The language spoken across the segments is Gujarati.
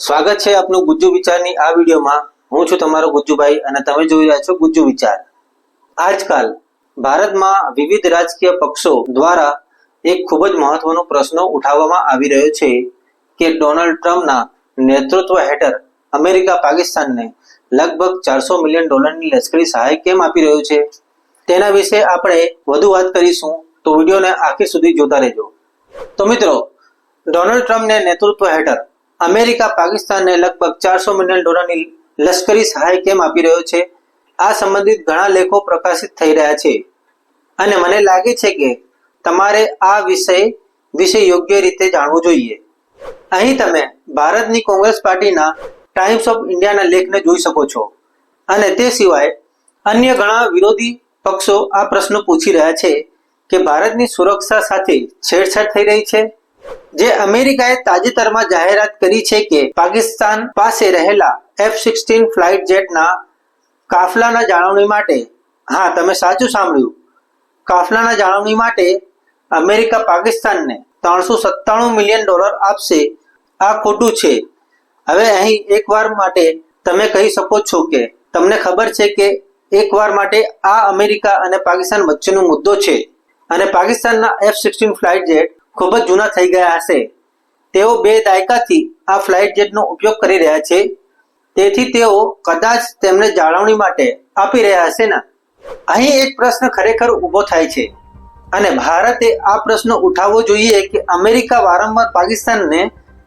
સ્વાગત છે આપનું ગુજ્જુ વિચારની આ વિડીયોમાં. હું છું તમારો ગુજ્જુભાઈ અને તમે જોઈ રહ્યા છો ગુજ્જુ વિચાર. આજકાલ ભારતમાં વિવિધ રાજકીય પક્ષો દ્વારા એક ખૂબ જ મહત્વનો પ્રશ્ન ઉઠાવવામાં આવી રહ્યો છે કે ડોનાલ્ડ ટ્રમ્પના નેતૃત્વ હેઠળ અમેરિકા પાકિસ્તાનને લગભગ ચારસો મિલિયન ડોલરની લશ્કરી સહાય કેમ આપી રહ્યું છે? તેના વિશે આપણે વધુ વાત કરીશું. તો વિડીયોને આખી સુધી જોતા રહેજો. તો મિત્રો, ડોનાલ્ડ ટ્રમ્પને નેતૃત્વ હેઠળ અમેરિકા, પાકિસ્તાનને લગભગ ચારસો મિલિયન ડોલરની લશ્કરી સહાય કેમ આપી રહ્યો છે? આ સંબંધિત ઘણા લેખો પ્રકાશિત થઈ રહ્યા છે. અને મને લાગે છે કે તમારે આ વિષય વિશે યોગ્ય રીતે જાણવું જોઈએ. અહીં તમે ભારતની કોંગ્રેસ પાર્ટીના ટાઈમ્સ ઓફ ઇન્ડિયાના લેખને જોઈ શકો છો. અને તે સિવાય અન્ય ઘણા વિરોધી પક્ષો આ પ્રશ્ન પૂછી રહ્યા છે કે ભારતની સુરક્ષા સાથે છેડછાડ થઈ રહી છે? જે અમેરિકાએ તાજેતરમાં જાહેરાત કરી છે કે પાકિસ્તાન પાસે રહેલા એફ સિક્સટીન ફ્લાઇટ જેટના કાફલાના જાળવણી માટે, હા, તમે સાચું સાંભળ્યું. કાફલાના જાળવણી માટે અમેરિકા પાકિસ્તાનને ત્રણસો સત્તાણું મિલિયન ડોલર આપશે. આ ખોટું છે. હવે અહીં એકવાર માટે તમે કહી શકો છો કે તમને ખબર છે કે એકવાર માટે આ અમેરિકા અને પાકિસ્તાન વચ્ચેનો મુદ્દો છે. અને પાકિસ્તાનના એફ સિક્સટીન ફ્લાઇટ જેટ ખૂબ જ જૂના થઈ ગયા હશે. તેઓ બે દાયકાથી આ ફ્લાઇટ જેટનો ઉપયોગ કરી રહ્યા છે. તેથી તેઓ કદાચ તેમને જાળવણી માટે આપી રહ્યા હશે ને. અહીં એક પ્રશ્ન ખરેખર ઊભો થાય છે. અને ભારતે આ પ્રશ્ન ઉઠાવવો જોઈએ કે અમેરિકા વારંવાર પાકિસ્તાનને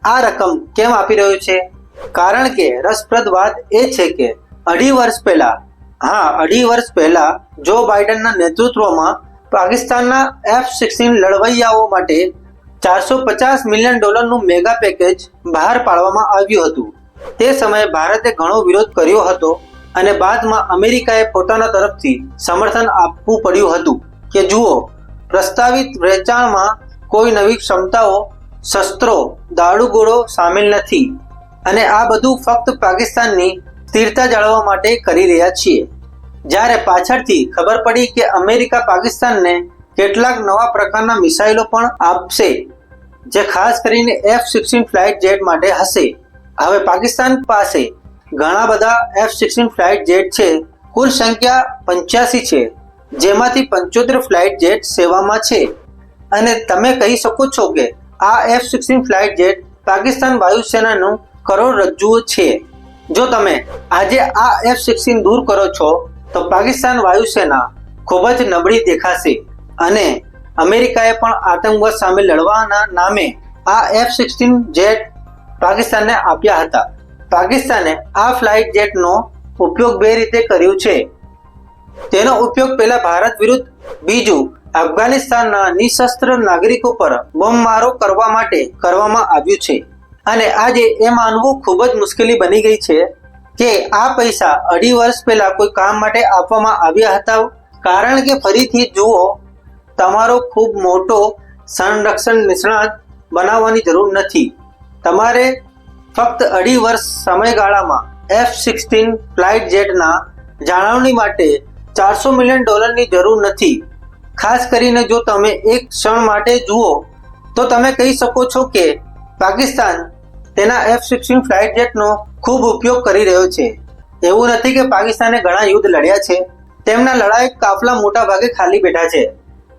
આ રકમ કેમ આપી રહ્યો છે? કારણ કે રસપ્રદ વાત એ છે કે અઢી વર્ષ પહેલા, હા, અઢી વર્ષ પહેલા જો બાઇડનના નેતૃત્વમાં પાકિસ્તાનના એફ સિક્સટીન લડવૈયાઓ માટે ચારસો પચાસ મિલિયન ડોલરનું મેગા પેકેજ બહાર પાડવામાં આવ્યું હતું. તે સમયે ભારતે ઘણો વિરોધ કર્યો હતો અને બાદમાં અમેરિકાએ પોતાના તરફથી સમર્થન આપવું પડ્યું હતું કે જુઓ, પ્રસ્તાવિત વેચાણમાં કોઈ નવી ક્ષમતાઓ, શસ્ત્રો, દારૂગોળો સામેલ નથી અને આ બધું ફક્ત પાકિસ્તાનની સ્થિરતા જાળવવા માટે કરી રહ્યા છીએ. જ્યારે પાછળથી ખબર પડી કે અમેરિકા પાકિસ્તાનને કેટલાક નવા પ્રકારના મિસાઇલો પણ આપશે, જે ખાસ કરીને એફ સિક્સટીન ફ્લાઇટ જેટ માટે હશે. હવે પાકિસ્તાન પાસે ઘણા બધા એફ સિક્સટીન ફ્લાઇટ જેટ છે. કુલ સંખ્યા પંચ્યાસી છે, જેમાંથી પંચોતેર ફ્લાઇટ જેટ સેવામાં છે. અને તમે કહી શકો છો કે આ F sixteen flight jet Pakistan વાયુસેનાનું કરોડરજ્જુ છે. જો તમે આજે આ એફ સિક્સટીન દૂર કરો છો તો પાકિસ્તાન વાયુસેના ખૂબ જ નબળી દેખાશે અને અમેરિકાએ પણ આતંકવાદ સામે લડવાના નામે આ એફ સિક્સટીન જેટ પાકિસ્તાનને આપ્યા હતા. પાકિસ્તાને આ ફ્લાઇટ જેટનો ઉપયોગ બે રીતે કર્યો છે. તેનો ઉપયોગ પહેલા ભારત વિરુદ્ધ, બીજું અફઘાનિસ્તાનના નિશસ્ત્ર નાગરિકો પર બોમ્બમારો કરવા માટે કરવામાં આવ્યું છે. અને આજે એ માનવું ખૂબ જ મુશ્કેલી બની ગઈ છે કે આ પૈસા અઢી વર્ષ પહેલા કોઈ કામ માટે આપવામાં આવ્યા હતા? કારણ કે ફરીથી જુઓ, તમારો ખૂબ મોટો સંરક્ષણ નિષ્ણાત બનાવવાની જરૂર નથી. તમારે ફક્ત અઢી વર્ષ સમયગાળામાં એફ સિક્સટીન ફ્લાઇટ જેટના જાળવણી માટે ચારસો મિલિયન ડોલરની જરૂર નથી. ખાસ કરીને જો તમે એક ક્ષણ માટે જુઓ, તો તમે કહી શકો છો કે પાકિસ્તાન તેના એફ સિક્સટીન ફ્લાઇટ જેટનો ખૂબ ઉપયોગ કરી રહ્યો છે. એવું નથી કે પાકિસ્તાને ઘણા યુદ્ધ લડ્યા છે. તેમના લડાયક કાફલા મોટા ભાગે ખાલી બેઠા છે.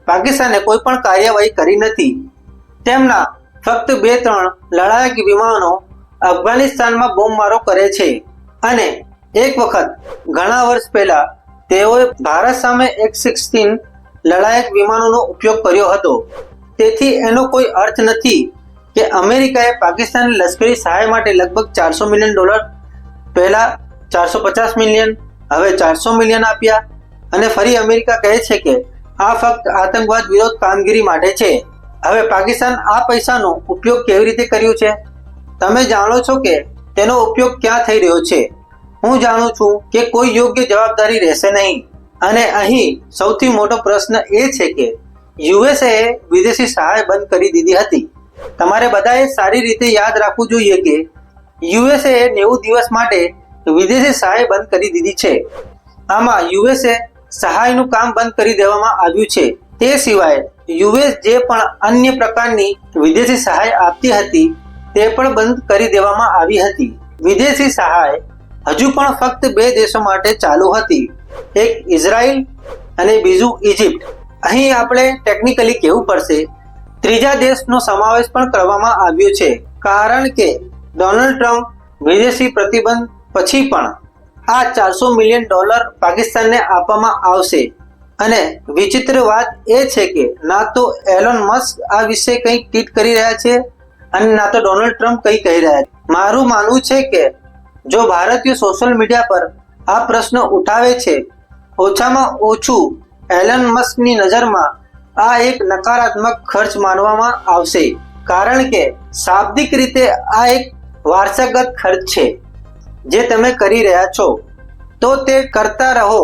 પાકિસ્તાને કોઈ પણ કાર્યવાહી કરી નથી. તેમના ફક્ત બે ત્રણ લડાયક વિમાનો અફઘાનિસ્તાનમાં બોમ્બમારો કરે છે. અને એક વખત, ઘણા વર્ષ પહેલા, તેઓએ ભારત સામે એક સિક્સટીન લડાયક વિમાનોનો ઉપયોગ કર્યો હતો. તેથી એનો કોઈ અર્થ નથી. કે અમેરિકાએ પાકિસ્તાન લશ્કરી સહાય માટે લગભગ ચારસો મિલિયન ડોલર પહેલા ચારસો પચાસ મિલિયન, હવે ચારસો મિલિયન આપ્યા. અને ફરી અમેરિકા કહે છે કે આ ફક્ત આતંકવાદ વિરોધ કામગીરી માટે છે. હવે પાકિસ્તાન આ પૈસાનો ઉપયોગ કેવી રીતે કર્યો છે? તમે જાણો છો કે તેનો ઉપયોગ ક્યાં થઈ રહ્યો છે? હું જાણું છું કે કોઈ યોગ્ય જવાબદારી રહેશે નહીં. અને અહીં સૌથી મોટો પ્રશ્ન એ છે કે યુએસએ વિદેશી સહાય બંધ કરી દીધી હતી. તમારે બધાએ સારી રીતે યાદ રાખવું જોઈએ કે યુએસએ નેવું દિવસ માટે વિદેશી સહાય બંધ કરી દીધી છે. આમાં યુએસએ સહાયનું કામ બંધ કરી દેવામાં આવ્યું છે. તે સિવાય યુએસ જે પણ અન્ય પ્રકારની વિદેશી સહાય આપતી હતી, તે પણ બંધ કરી દેવામાં આવી હતી. વિદેશી સહાય હજુ પણ ફક્ત બે દેશો માટે ચાલુ હતી. એક ઇઝરાયલ અને બીજું ઇજિપ્ત અહીં આપણે ટેકનિકલી કહેવું પડશે ત્રીજા દેશનો સમાવેશ પણ કરવામાં આવ્યો છે. કારણ કે ડોનાલ્ડ ટ્રમ્પ વિદેશી પ્રતિબંધ પછી પણ આ ચારસો મિલિયન ડોલર પાકિસ્તાનને આપવામાં આવશે. અને વિચિત્ર વાત એ છે કે ના તો એલોન મસ્ક આ વિશે કંઈ ટ્વીટ કરી રહ્યા છે અને ના તો ડોનાલ્ડ ટ્રમ્પ કંઈ કહી રહ્યા છે. મારું માનવું છે કે જો ભારતીય સોશિયલ મીડિયા પર આ પ્રશ્ન ઉઠાવે છે, ઓછામાં ઓછું એલન મસ્કની નજરમાં આ એક નકારાત્મક ખર્ચ માનવામાં આવશે. કારણ કે શાબ્દિક રીતે આ એક વારસાગત ખર્ચ છે, જે તમે કરી રહ્યા છો. તો તે કરતા રહો.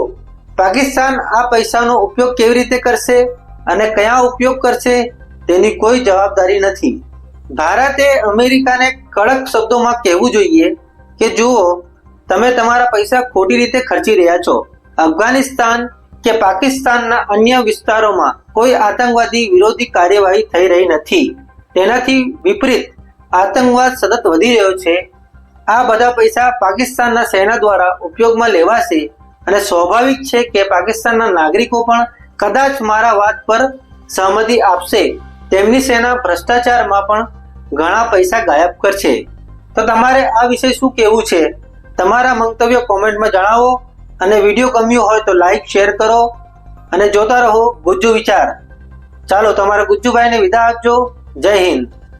પાકિસ્તાન આ પૈસાનો ઉપયોગ કેવી રીતે કરશે અને કયા ઉપયોગ કરશે તેની કોઈ જવાબદારી નથી. ભારતે અમેરિકાને કડક શબ્દોમાં કહેવું જોઈએ કે, જુઓ, તમે તમારા પૈસા ખોટી રીતે ખર્ચી રહ્યા છો. અફઘાનિસ્તાન કે પાકિસ્તાનના અન્ય વિસ્તારોમાં કોઈ આતંકવાદી વિરોધી કાર્યવાહી થઈ રહી નથી. તેનાથી વિપરીત, આતંકવાદ સતત વધી રહ્યો છે. આ બધા પૈસા પાકિસ્તાનના સેના દ્વારા ઉપયોગમાં લેવાશે અને સ્વાભાવિક છે કે પાકિસ્તાનના નાગરિકો પણ કદાચ મારા વાત પર સહમતિ આપશે. તેમની સેના ભ્રષ્ટાચારમાં પણ ઘણા પૈસા ગાયબ કરશે. તો તમારે આ વિશે શું કહેવું છે? તમારા મંતવ્યો કોમેન્ટમાં જણાવો. અને વીડિયો ગમ્યો હોય તો લાઈક શેર કરો અને જોતા રહો ગુજ્જુ વિચાર. ચાલો, તમારા ગુજ્જુભાઈને વિદા આપજો. જય હિન્દ.